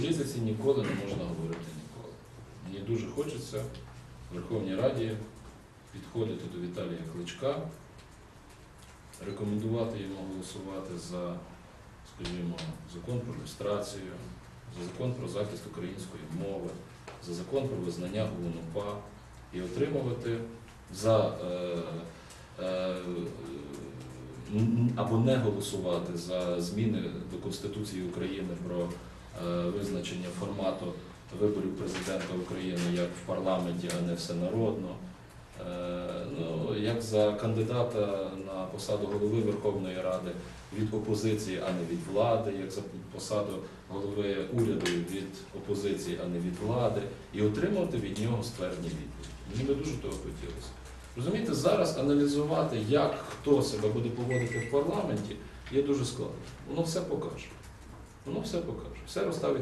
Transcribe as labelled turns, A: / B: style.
A: політиці ніколи не можна говорити ніколи. Мені дуже хочеться в Верховній Раді підходити до Віталія Кличка, рекомендувати йому голосувати за, скажімо, закон про люстрацію, за закон про захист української мови, за закон про визнання ОУН-УПА і отримувати за е, е, або не голосувати за зміни до Конституції України про визначення формату виборів президента України як в парламенті, а не всенародно. Е, Ну, як за кандидата на посаду голови Верховної Ради від опозиції, а не від влади, як за посаду голови уряду від опозиції, а не від влади, і отримувати від нього ствердні відповіді. Мені би дуже того хотілося. Розумієте, зараз аналізувати, як хто себе буде поводити в парламенті, є дуже складно. Воно все покаже. Воно все покаже. Все розставить.